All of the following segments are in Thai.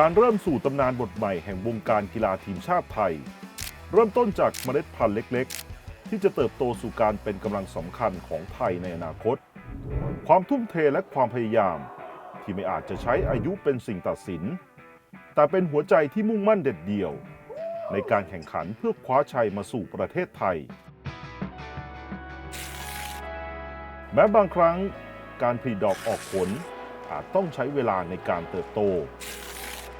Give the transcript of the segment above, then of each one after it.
การเริ่มสู่ตำนานบทใหม่แห่งวงการกีฬาทีมชาติไทย เริ่มต้นจากเมล็ดพันธุ์เล็กๆ ที่จะเติบโตสู่การเป็นกำลังสำคัญของไทยในอนาคต ความทุ่มเทและความพยายาม ที่ไม่อาจจะใช้อายุเป็นสิ่งตัดสิน แต่เป็นหัวใจที่มุ่งมั่นเด็ดเดี่ยว ในการแข่งขันเพื่อคว้าชัยมาสู่ประเทศไทย แม้บางครั้งการผลิดอกออกผลอาจต้องใช้เวลาในการเติบโต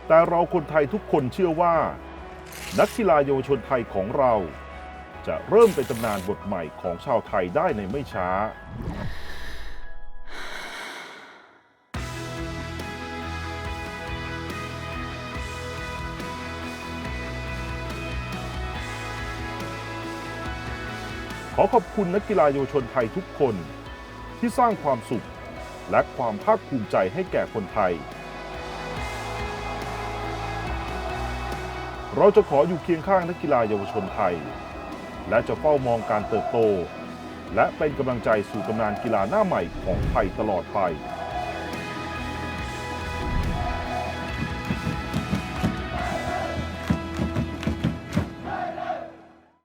แต่เราคนไทยทุกคนเชื่อว่า นักกีฬาเยาวชนไทยของเรา จะเริ่มเป็นตำนานบทใหม่ของชาวไทยได้ในไม่ช้า ขอขอบคุณนักกีฬาเยาวชนไทยทุกคน ที่สร้างความสุขและความภาคภูมิใจให้แก่คนไทย เราจะขออยู่เคียงข้างนักกีฬาเยาวชนไทย และจะเฝ้ามองการเติบโต และเป็นกำลังใจสู่ตำนานกีฬาหน้าใหม่ของไทยตลอดไป